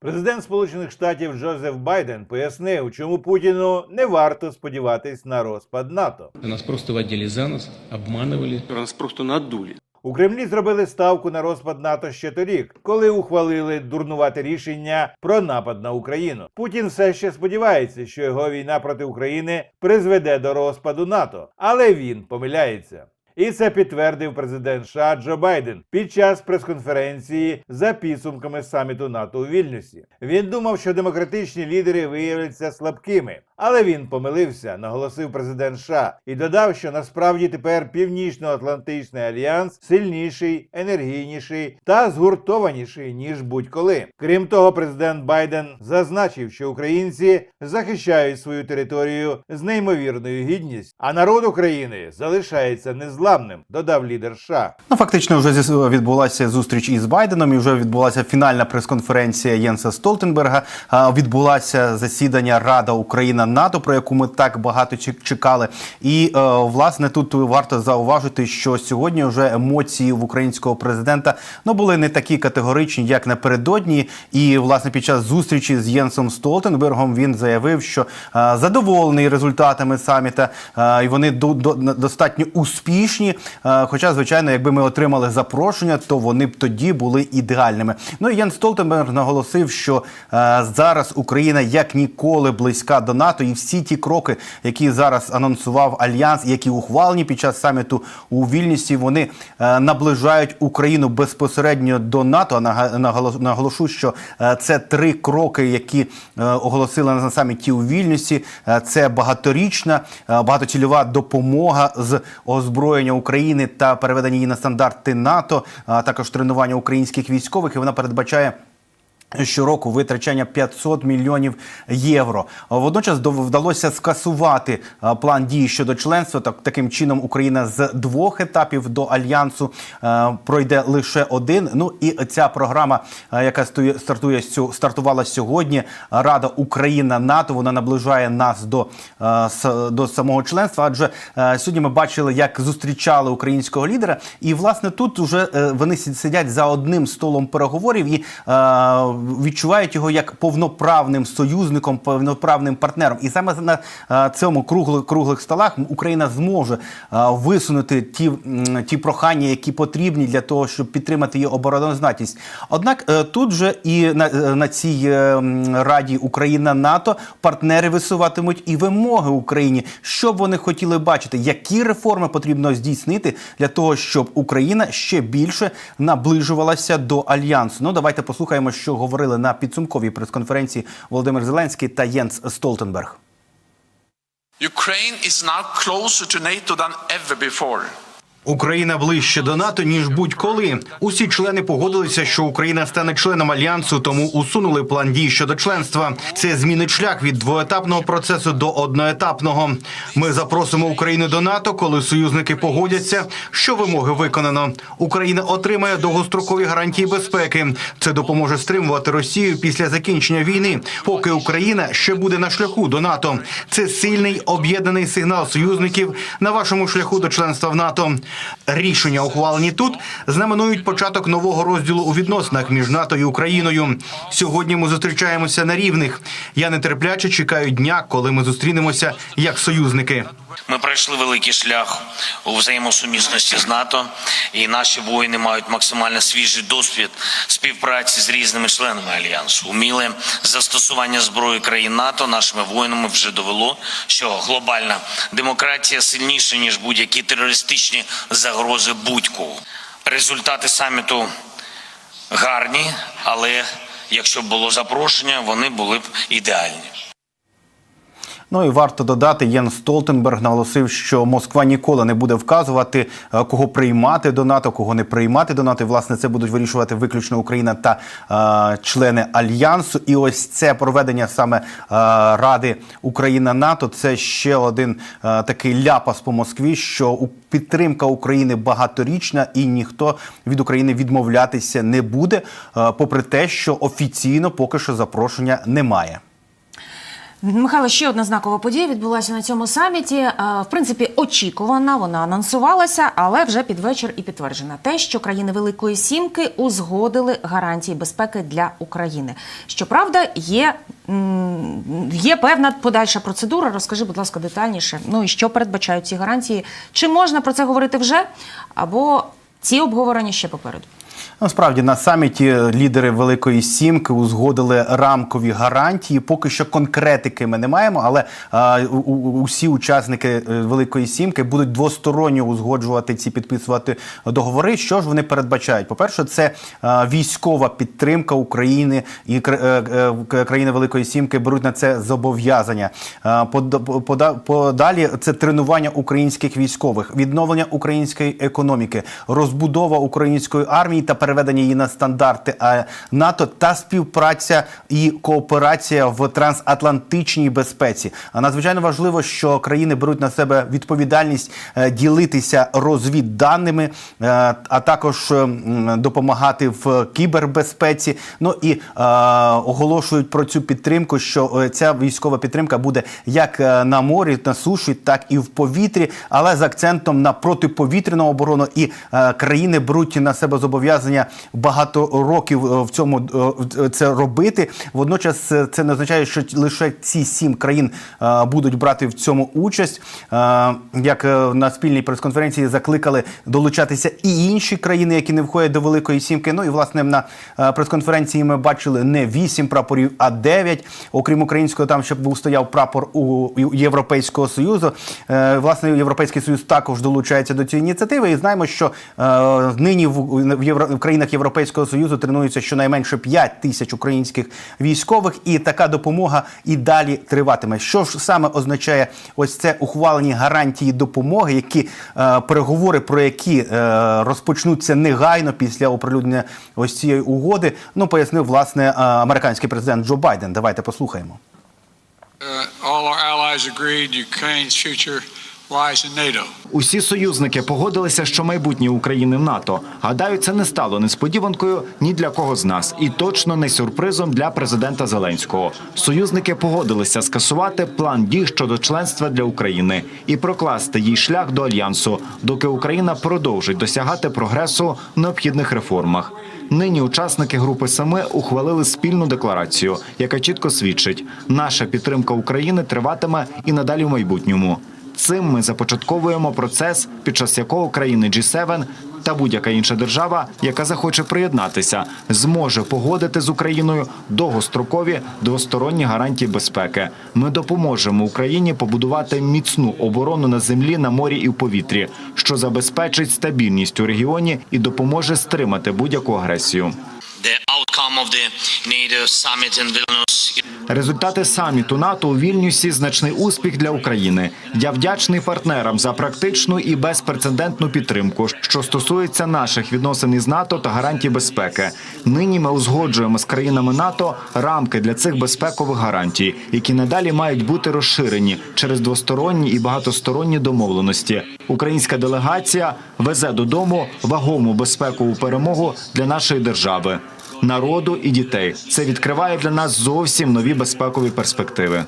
Президент Сполучених Штатів Джозеф Байден пояснив, чому Путіну не варто сподіватись на розпад НАТО. Нас просто водили за нос, обманывали. Нас просто надули. У Кремлі зробили ставку на розпад НАТО ще торік, коли ухвалили дурнувате рішення про напад на Україну. Путін все ще сподівається, що його війна проти України призведе до розпаду НАТО, але він помиляється. І це підтвердив президент США Джо Байден під час прес-конференції за підсумками саміту НАТО у Вільнюсі. Він думав, що демократичні лідери виявляться слабкими, але він помилився, наголосив президент США і додав, що насправді тепер Північно-Атлантичний альянс сильніший, енергійніший та згуртованіший ніж будь-коли. Крім того, президент Байден зазначив, що українці захищають свою територію з неймовірною гідністю, а народ України залишається незламним, додав лідер США. Ну, фактично, вже відбулася зустріч із Байденом, і вже відбулася фінальна прес-конференція Єнса Столтенберга. Відбулася засідання Рада Україна НАТО, про яку ми так багато чек- чекали. І е, власне тут варто зауважити, що сьогодні вже емоції в українського президента ну були не такі категоричні, як напередодні. І власне під час зустрічі з Єнсом Столтенбергом він заявив, що е, задоволений результатами саміта, е, і вони до, до, достатньо успішні. Е, Хоча, звичайно, якби ми отримали запрошення, то вони б тоді були ідеальними. Ну і Ян Столтенберг наголосив, що е, зараз Україна як ніколи близька до НАТО, і всі ті кроки, які зараз анонсував альянс, які ухвалені під час саміту у Вільнюсі, вони е, наближають Україну безпосередньо до НАТО. Наголошу, що це три кроки, які оголосили на саміті у Вільнюсі. Це багаторічна, багатоцільова допомога з озброєння України та переведення її на стандарти НАТО, а також тренування українських військових. І вона передбачає. Щороку витрачання 500 мільйонів євро. Водночас вдалося скасувати план дії щодо членства. Так таким чином Україна з двох етапів до альянсу пройде лише один. Ну і ця програма, яка стартує сьо- стартувала сьогодні. Рада Україна НАТО. Вона наближає нас до, до самого членства. Адже сьогодні ми бачили, як зустрічали українського лідера, і власне тут вже е, вони сидять за одним столом переговорів і відчувають його як повноправним союзником, повноправним партнером. І саме на е, цьому круглих, круглих столах Україна зможе е, висунути ті, ті прохання, які потрібні для того, щоб підтримати її обороноздатність. Однак е, тут же і на, на цій раді Україна НАТО партнери висуватимуть і вимоги Україні, що б вони хотіли бачити, які реформи потрібно здійснити для того, щоб Україна ще більше наближувалася до альянсу. Ну давайте послухаємо, що говорили на підсумковій прес-конференції Володимир Зеленський та Єнс Столтенберг. Ukraine is now closer to NATO than ever before. Україна ближче до НАТО ніж будь-коли. Усі члени погодилися, що Україна стане членом альянсу, тому усунули план дій щодо членства. Це змінить шлях від двоетапного процесу до одноетапного. Ми запросимо Україну до НАТО, коли союзники погодяться, що вимоги виконано. Україна отримає довгострокові гарантії безпеки. Це допоможе стримувати Росію після закінчення війни, поки Україна ще буде на шляху до НАТО. Це сильний об'єднаний сигнал союзників на вашому шляху до членства в НАТО. Рішення, ухвалені тут, знаменують початок нового розділу у відносинах між НАТО і Україною. Сьогодні ми зустрічаємося на рівних. Я нетерпляче чекаю дня, коли ми зустрінемося як союзники. Ми пройшли великий шлях у взаємосумісності з НАТО, і наші воїни мають максимально свіжий досвід співпраці з різними членами альянсу. Уміле застосування зброї країн НАТО нашими воїнами вже довело, що глобальна демократія сильніша ніж будь-які терористичні загрози будь-кого. Результати саміту гарні, але якщо б було запрошення, вони були б ідеальні. Ну і варто додати, Єн Столтенберг наголосив, що Москва ніколи не буде вказувати, е, кого приймати до НАТО, кого не приймати до НАТО. Власне, це будуть вирішувати виключно Україна та е, члени альянсу. І ось це проведення саме е, Ради Україна НАТО. Це ще один е, такий ляпас по Москві, що у- підтримка України багаторічна, і ніхто від України відмовлятися не буде, е, попри те, що офіційно поки що запрошення немає. Михайло, ще одна знакова подія відбулася на цьому саміті. Е, В принципі, очікувана, вона анонсувалася, але вже під вечір і підтверджена те, що країни Великої Сімки узгодили гарантії безпеки для України. Щоправда, є, є певна подальша процедура. Розкажи, будь ласка, детальніше. Ну і що передбачають ці гарантії? Чи можна про це говорити вже? Або ці обговорення ще попереду? Насправді на саміті лідери Великої Сімки узгодили рамкові гарантії. Поки що конкретики ми не маємо, але а, у- усі учасники е, Великої Сімки будуть двосторонньо узгоджувати ці підписувати договори. Що ж вони передбачають? По перше, це а, військова підтримка України і е, е, країни Великої Сімки беруть на це зобов'язання. Подалі це тренування українських військових, відновлення української економіки, розбудова української армії та переведення її на стандарти НАТО та співпраця і кооперація в трансатлантичній безпеці. А надзвичайно важливо, що країни беруть на себе відповідальність е, ділитися розвідданими, е, а також е, допомагати в кібербезпеці. Ну і оголошують про цю підтримку, що ця військова підтримка буде як на морі, на суші, так і в повітрі, але з акцентом на протиповітряну оборону. І країни беруть на себе зобов'язання багато років е, в цьому е, це робити. Водночас е, це не означає, що лише ці сім країн е, будуть брати в цьому участь. Е, Як е, на спільній прес-конференції закликали долучатися і інші країни, які не входять до Великої Сімки. Ну і власне на е, прес-конференції ми бачили не вісім прапорів, а дев'ять. Окрім українського, там ще був стояв прапор у Європейського союзу. Е, Власне, Європейський союз також долучається до цієї ініціативи. І знаємо, що е, нині в, Євро, країнах Європейського союзу тренується щонайменше 5 тисяч українських військових, і така допомога і далі триватиме. Що ж саме означає ось це ухвалені гарантії допомоги, які е, переговори, про які е, розпочнуться негайно після оприлюднення ось цієї угоди. Ну пояснив власне е, американський президент Джо Байден. Давайте послухаємо. Uh, all our allies agreed Ukraine's future. Усі союзники погодилися, що майбутнє України в НАТО. Гадаю, це не стало несподіванкою ні для кого з нас, і точно не сюрпризом для президента Зеленського. Союзники погодилися скасувати план дій щодо членства для України і прокласти їй шлях до альянсу, доки Україна продовжить досягати прогресу в необхідних реформах. Нині учасники групи Семи ухвалили спільну декларацію, яка чітко свідчить, наша підтримка України триватиме і надалі в майбутньому. Цим ми започатковуємо процес, під час якого країни G7 та будь-яка інша держава, яка захоче приєднатися, зможе погодити з Україною довгострокові двосторонні гарантії безпеки. Ми допоможемо Україні побудувати міцну оборону на землі, на морі і в повітрі, що забезпечить стабільність у регіоні і допоможе стримати будь-яку агресію. The outcome of the NATO summit in Vilnius Результати саміту НАТО у Вільнюсі значний успіх для України. Я вдячний партнерам за практичну і безпрецедентну підтримку, що стосується наших відносин із НАТО та гарантій безпеки. Нині ми узгоджуємо з країнами НАТО рамки для цих безпекових гарантій, які надалі мають бути розширені через двосторонні і багатосторонні домовленості. Українська делегація везе додому вагому безпекову перемогу для нашої держави. Народу і дітей це відкриває для нас зовсім нові безпекові перспективи.